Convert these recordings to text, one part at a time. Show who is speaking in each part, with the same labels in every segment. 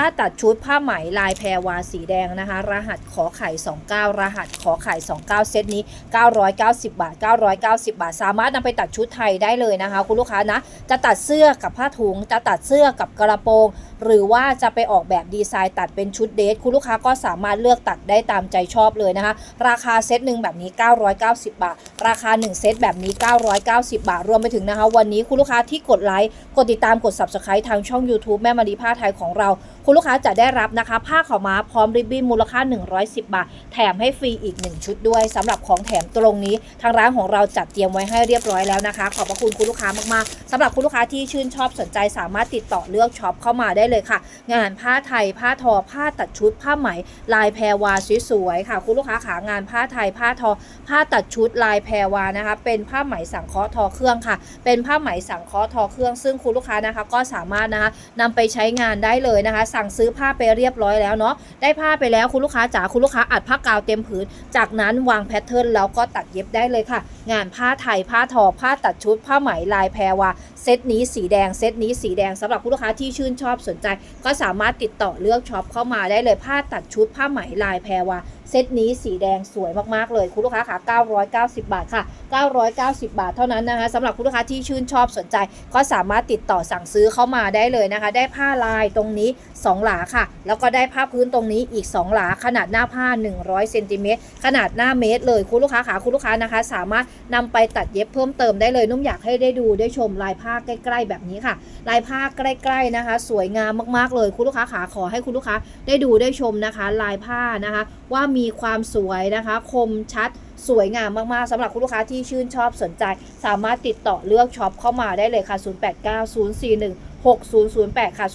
Speaker 1: ถ้าตัดชุดผ้าไหมลายแพรวาสีแดงนะคะ รหัสขอไข่ 29 รหัสขอไข่ 29 เซตนี้ 990 บาท 990 บาท สามารถนำไปตัดชุดไทยได้เลยนะคะ คุณลูกค้านะ จะตัดเสื้อกับผ้าถุง จะตัดเสื้อกับกระโปรงหรือว่าจะไปออกแบบดีไซน์ตัดเป็นชุดเดทคุณลูกค้าก็สามารถเลือกตัดได้ตามใจชอบเลยนะคะ ราคาเซตหนึ่งแบบนี้ 990 บาท ราคา 1 เซตแบบนี้ 990 บาท รวมไปถึงนะคะ วันนี้คุณลูกค้าที่กดไลค์กดติดตามกด subscribe ทางช่อง YouTube แม่มารีผ้าไทยของเรา คุณลูกค้าจะได้รับนะคะ ผ้าขาวม้าพร้อมริบบิ้นมูลค่า 110 บาท แถมให้ฟรีอีก 1 ชุดด้วยสำหรับของแถมตรงนี้ ทางร้านของเราจัดเตรียมไว้ให้เรียบร้อยแล้วนะคะ ขอบพระคุณคุณลูกค้ามากๆสำหรับคุณลูกค้าที่ชื่นชอบสนใจสามารถติดต่อเลือกช็อปเข้ามาได้เลยค่ะ งานผ้าไทย ผ้าทอ ผ้าตัดชุด ผ้าไหม ลายแพรวาสวยๆค่ะ คุณลูกค้าขางานผ้าไทย ผ้าทอ ผ้าตัดชุดลายแพรวานะคะ เป็นผ้าไหมสังเคราะห์ทอเครื่องค่ะ เป็นผ้าไหมสังเคราะห์ทอเครื่อง ซึ่งคุณลูกค้านะคะก็สามารถนะคะนำไปใช้งานได้เลยนะคะ สั่งซื้อผ้าไปเรียบร้อยแล้วเนาะ ได้ผ้าไปแล้วคุณลูกค้าจ๋า คุณลูกค้าอัดผ้ากาวเต็มผืน จากนั้นวางแพทเทิร์นแล้วก็ตัดเย็บได้เลยค่ะ งานผ้าไทย ผ้าทอ ผ้าตัดชุด ผ้าไหม ลายแพรวา เซตนี้สีแดง เซตนี้สีแดงสำหรับคุณลูกค้าที่ชื่นชอบสนใจ ก็สามารถติดต่อเลือกช็อปเข้ามาได้เลยผ้าตัดชุดผ้าไหมลายแพรวาเซตนี้สีแดงสวยมากๆเลย คุณลูกค้าค่ะ990 บาทค่ะ990 บาทเท่านั้นนะคะสำหรับคุณลูกค้าที่ชื่นชอบสนใจ ก็สามารถติดต่อสั่งซื้อเข้ามาได้เลยนะคะ ได้ผ้าลายตรงนี้ 2 หลาค่ะ แล้วก็ได้ผ้าพื้นตรงนี้อีก 2 หลา ขนาดหน้าผ้า 100เซนติเมตรขนาดหน้าเมตรเลยคุณลูกค้าค่ะคุณลูกค้านะคะ สามารถนำไปตัดเย็บเพิ่มเติมได้เลยนุ่มอยากให้ได้ดูได้ชมลายผ้าใกล้ ๆ แบบนี้ค่ะ ลายผ้าใกล้ๆนะคะ สวยงามมากๆเลยคุณลูกค้าขาขอให้คุณลูกค้าได้ดูได้ชมนะคะ ลายผ้านะคะ ว่ามีความสวยนะคะ คมชัด สวยงามมากๆสำหรับคุณลูกค้าที่ชื่นชอบสนใจ สามารถติดต่อเลือกช็อปเข้ามาได้เลยค่ะ 089041 6008 ค่ะ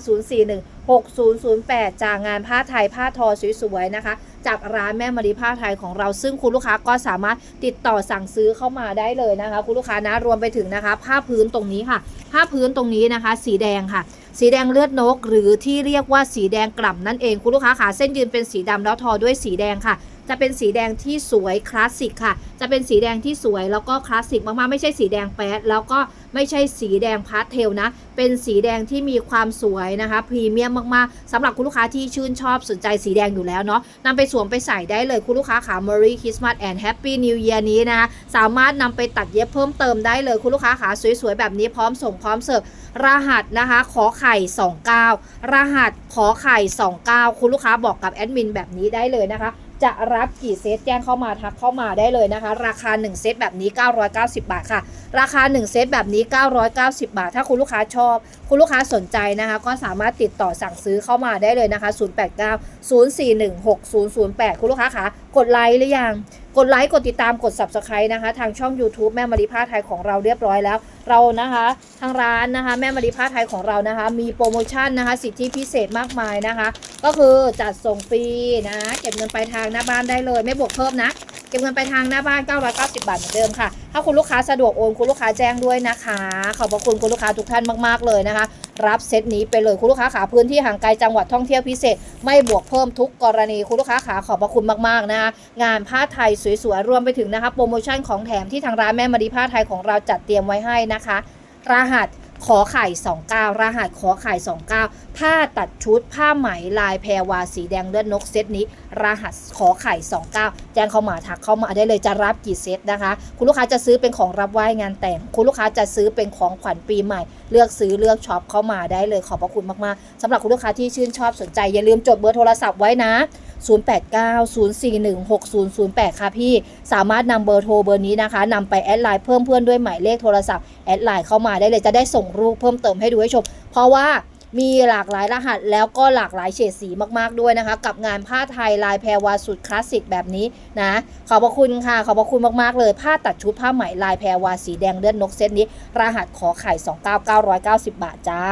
Speaker 1: 089041 6008 จากงานผ้าไทยผ้าทอสวยๆนะคะ จากร้านแม่มารีผ้าไทยของเรา ซึ่งคุณลูกค้าก็สามารถติดต่อสั่งซื้อเข้ามาได้เลยนะคะ คุณลูกค้านะรวมไปถึงนะคะ ผ้าพื้นตรงนี้ค่ะ ผ้าพื้นตรงนี้นะคะ สีแดงค่ะ สีแดงเลือดนก หรือที่เรียกว่าสีแดงกล่ำนั่นเองคุณลูกค้าขาเส้นยืนเป็นสีดำแล้วทอด้วยสีแดงค่ะ จะเป็นสีแดงที่สวยคลาสสิกค่ะ จะเป็นสีแดงที่สวยแล้วก็คลาสสิกมากๆ ไม่ใช่สีแดงแป๊ดแล้วก็ไม่ใช่สีแดงพาสเทลนะ เป็นสีแดงที่มีความสวยนะคะพรีเมียมมากๆสำหรับคุณลูกค้าที่ชื่นชอบสนใจสีแดงอยู่แล้วเนาะนำไปสวมไปใส่ได้เลยคุณลูกค้าขา Merry Christmas and Happy New Year นี้นะคะสามารถนำไปตัดเย็บเพิ่มเติมได้เลยคุณลูกค้าขาสวยๆ แบบนี้พร้อมส่งพร้อมเสิร์ฟรหัสนะคะขอไข่ 29 รหัสขอไข่ 29 คุณลูกค้าบอกกับแอดมินแบบนี้ได้เลยนะคะ จะรับกี่เซตแจ้งเข้ามาทักเข้ามาได้เลยนะคะ ราคา 1 เซตแบบนี้ 990 บาทค่ะ ราคา 1 เซตแบบนี้ 990 บาท ถ้าคุณลูกค้าชอบ คุณลูกค้าสนใจนะคะ ก็สามารถติดต่อสั่งซื้อเข้ามาได้เลยนะคะ 089 041 6008 คุณลูกค้าคะกดไลค์หรือยัง กดไลค์กดติดตามกด subscribe นะคะ ทางช่อง YouTube แม่มารีพาไทยของเราเรียบร้อยแล้ว เรานะคะทางร้านนะคะ แม่มารีพาไทยของเรานะคะ มีโปรโมชั่นนะคะ สิทธิพิเศษมากมายนะคะ ก็คือจัดส่งฟรีนะ เก็บเงินปลายทางหน้าบ้านได้เลย ไม่บวกเพิ่มนะ ก็บเงินไปทางหน้าบ้าน 990 บาทเหมือนเดิมค่ะ ถ้าคุณลูกค้าสะดวกโอนคุณลูกค้าแจ้งด้วยนะคะ ขอบพระคุณคุณลูกค้าทุกท่านมากๆเลยนะคะ รับเซตนี้ไปเลยคุณลูกค้าขาพื้นที่ห่างไกลจังหวัดท่องเที่ยวพิเศษ ไม่บวกเพิ่มทุกกรณีคุณลูกค้าขาขอบพระคุณมากๆนะคะงานผ้าไทยสวยๆรวมไปถึงนะคะโปรโมชั่นของแถมที่ทางร้านแม่มารีผ้าไทยของเราจัดเตรียมไว้ให้นะคะ รหัสขอไข่ 29 รหัสขอไข่ 29 ผ้าตัดชุดผ้าไหมลายแพรวาสีแดงเลือดนกเซตนี้ รหัสขอไข่ 29 แจ้งเข้ามาทักเข้ามาได้เลยจะรับกี่เซตนะคะ คุณลูกค้าจะซื้อเป็นของรับไหว้งานแต่ง คุณลูกค้าจะซื้อเป็นของขวัญปีใหม่ เลือกซื้อเลือกช็อปเข้ามาได้เลยขอบพระคุณมากๆสำหรับคุณลูกค้าที่ชื่นชอบสนใจ อย่าลืมจดเบอร์โทรศัพท์ไว้นะ0890416008 ค่ะพี่ สามารถนำเบอร์โทรเบอร์นี้นะคะนำไปแอดไลน์เพิ่มเพื่อนด้วยหมายเลขโทรศัพท์แอดไลน์เข้ามาได้เลยจะได้ส่งรูปเพิ่มเติมให้ดูให้ชม เพราะว่า มีหลากหลายรหัสแล้วก็หลากหลายเฉดสีมากๆด้วยนะคะ กับงานผ้าไทยลายแพรวาสุดคลาสสิกแบบนี้นะขอบพระคุณค่ะขอบพระคุณมากๆเลยผ้าตัดชุดผ้าไหมลายแพรวาสีแดงเลือดนกเซตนี้ รหัสขอไข่ 29990 บาทจ้า